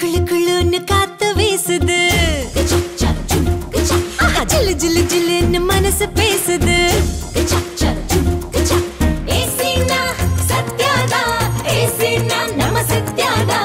குளு குளுன்னு காத்து வீசுது. ஆஹா, ஜிலு ஜிலு ஜிலுன்னு மனசு பேசுது. சத்யாதா சத்யானா ஏசினா நம்ம சத்யானா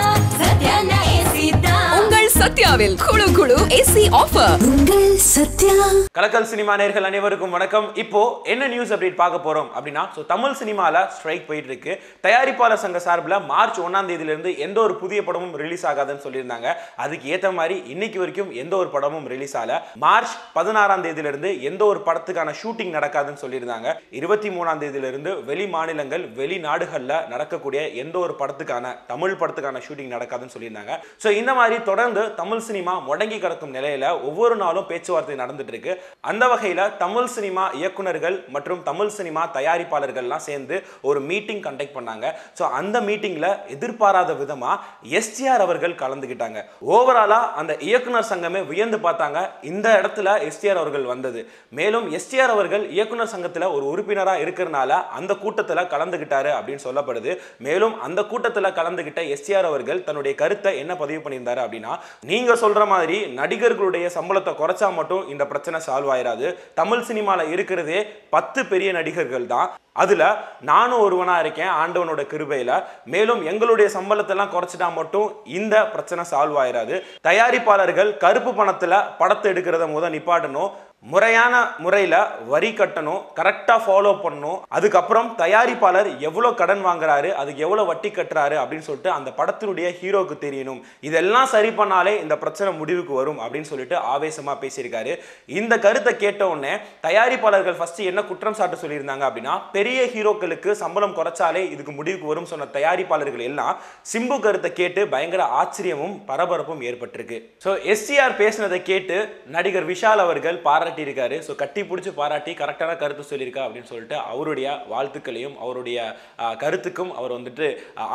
சத்யாவில் குழு குழு ஏசி ஆஃபர் உங்கள் சத்யா. கலக்கல் சினிமா நேர்கள் அனைவருக்கும் வணக்கம். இப்போ என்ன நியூஸ் அப்டேட் பார்க்க போறோம் அப்படின்னா ஸோ தமிழ் சினிமால ஸ்ட்ரைக் போயிட்டு இருக்கு. தயாரிப்பாளர் சங்க சார்பில் மார்ச் ஒன்னாம் தேதியில இருந்து எந்த ஒரு புதிய படமும் ரிலீஸ் ஆகாதுன்னு சொல்லியிருந்தாங்க. அதுக்கு ஏத்த மாதிரி இன்னைக்கு வரைக்கும் எந்த ஒரு படமும் ரிலீஸ் ஆகல. மார்ச் பதினாறாம் தேதியில இருந்து எந்த ஒரு படத்துக்கான ஷூட்டிங் நடக்காதுன்னு சொல்லியிருந்தாங்க. இருபத்தி மூணாம் தேதியில இருந்து வெளி மாநிலங்கள் வெளி நாடுகள்ல நடக்கக்கூடிய எந்த ஒரு படத்துக்கான தமிழ் படத்துக்கான ஷூட்டிங் நடக்காதுன்னு சொல்லியிருந்தாங்க. ஸோ இந்த மாதிரி தொடர்ந்து தமிழ் சினிமா முடங்கி கிடக்கும் நிலையில ஒவ்வொரு நாளும் பேச்சுவார்த்தை நடந்துட்டு இருக்கு அந்த வகையில தமிழ் சினிமா இயக்குனர்கள் மற்றும் தமிழ் சினிமா தயாரிப்பாளர்கள்லாம் சேர்ந்து ஒரு மீட்டிங் கண்டக்ட் பண்ணாங்க. ஸோ அந்த மீட்டிங்ல எதிர்பாராத விதமா எஸ்டிஆர் அவர்கள் கலந்துக்கிட்டாங்க. ஓவராலா அந்த இயக்குனர் சங்கமே வியந்து பார்த்தாங்க. இந்த இடத்துல எஸ்டிஆர் அவர்கள் வந்தது. மேலும் எஸ்டிஆர் அவர்கள் இயக்குனர் சங்கத்தில் ஒரு உறுப்பினராக இருக்கிறனால அந்த கூட்டத்தில் கலந்துக்கிட்டாரு அப்படின்னு சொல்லப்படுது. மேலும் அந்த கூட்டத்தில் கலந்துகிட்ட எஸ்டிஆர் அவர்கள் தன்னுடைய கருத்தை என்ன பதிவு பண்ணியிருந்தாரு அப்படின்னா நீங்க சொல்ற மாதிரி நடிகர்களுடைய சம்பளத்தை குறைச்சா மட்டும் இந்த பிரச்சனை சால்வ் ஆயிராது. தமிழ் சினிமாவில் இருக்கிறதே பத்து பெரிய நடிகர்கள் தான். அதில் நானும் ஒருவனாக இருக்கேன் ஆண்டவனோட கிருபையில். மேலும் எங்களுடைய சம்பளத்தெல்லாம் குறைச்சிட்டா மட்டும் இந்த பிரச்சனை சால்வ் ஆயிராது. தயாரிப்பாளர்கள் கருப்பு பணத்தில் படத்தை எடுக்கிறத முத நிப்பாட்டணும். முறையான முறையில் வரி கட்டணும் கரெக்டாக ஃபாலோ பண்ணணும். அதுக்கப்புறம் தயாரிப்பாளர் எவ்வளோ கடன் வாங்குறாரு அதுக்கு எவ்வளோ வட்டி கட்டுறாரு அப்படின்னு சொல்லிட்டு அந்த படத்தினுடைய ஹீரோக்கு தெரியணும். இதெல்லாம் சரி பண்ணாலே இந்த பிரச்சனை முடிவுக்கு வரும் அப்படின்னு சொல்லிட்டு ஆவேசமாக பேசியிருக்காரு. இந்த கருத்தை கேட்ட உடனே தயாரிப்பாளர்கள் ஃபஸ்ட்டு என்ன குற்றம் சாட்ட சொல்லியிருந்தாங்க அப்படின்னா பெரிய ஹீரோக்களுக்கு சம்பளம் குறைச்சாலே இதுக்கு முடிவுக்கு வரும் சொன்ன தயாரிப்பாளர்கள் எல்லாம் சிம்பு கருத்தை கேட்டு பயங்கர ஆச்சரியமும் பரபரப்பும் ஏற்பட்டிருக்கு. ஸோ எஸ்டிஆர் பேசினதை கேட்டு நடிகர் விஷால் அவர்கள் பாராட்டியிருக்காரு. ஸோ கட்டி பிடிச்சி பாராட்டி கரெக்டான கருத்து சொல்லியிருக்கா அப்படின்னு சொல்லிட்டு அவருடைய வாழ்த்துக்களையும் அவருடைய கருத்துக்கும் அவர் வந்துட்டு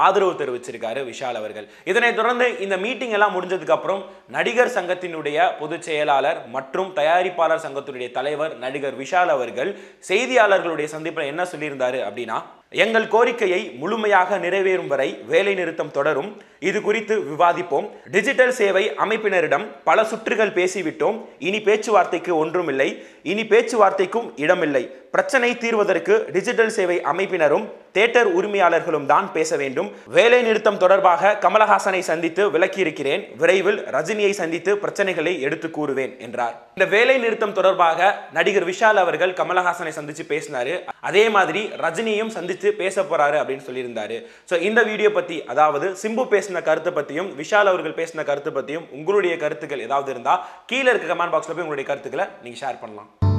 ஆதரவு தெரிவிச்சிருக்காரு விஷால் அவர்கள். இதனைத் தொடர்ந்து இந்த மீட்டிங் எல்லாம் முடிஞ்சதுக்கு அப்புறம் நடிகர் சங்கத்தினுடைய பொதுச் செயலாளர் மற்றும் தயாரிப்பாளர் சங்கத்தினுடைய தலைவர் நடிகர் விஷால் அவர்கள் செய்தியாளர்களுடைய சந்திப்பில் என்ன சொல்லியிருந்தாரு அப்படின்னா எங்கள் கோரிக்கையை முழுமையாக நிறைவேறும் வரை வேலை நிறுத்தம் தொடரும். இது குறித்து விவாதிப்போம். டிஜிட்டல் சேவை அமைப்பினரிடம் பல சுற்றுகள் பேசிவிட்டோம். இனி பேச்சுவார்த்தைக்கு ஒன்றுமில்லை. இனி பேச்சுவார்த்தைக்கும் இடமில்லை. பிரச்சனை தீர்வதற்கு டிஜிட்டல் சேவை அமைப்பினரும் தேட்டர் உரிமையாளர்களும் தான் பேச வேண்டும். வேலை நிறுத்தம் தொடர்பாக கமலஹாசனை சந்தித்து விளக்கியிருக்கிறேன். விரைவில் ரஜினியை சந்தித்து பிரச்சனைகளை எடுத்து கூறுவேன் என்றார். இந்த வேலை நிறுத்தம் தொடர்பாக நடிகர் விஷால் அவர்கள் கமலஹாசனை சந்திச்சு பேசினாரு. அதே மாதிரி ரஜினியும் சந்திச்சு பேச போறாரு அப்படின்னு சொல்லியிருந்தாரு. ஸோ இந்த வீடியோ பத்தி அதாவது சிம்பு பேசின கருத்தை பத்தியும் விஷால் அவர்கள் பேசின கருத்து பத்தியும் உங்களுடைய கருத்துக்கள் ஏதாவது இருந்தா கீழே இருக்க கமெண்ட் பாக்ஸ்ல போய் உங்களுடைய கருத்துக்களை நீங்க ஷேர் பண்ணலாம்.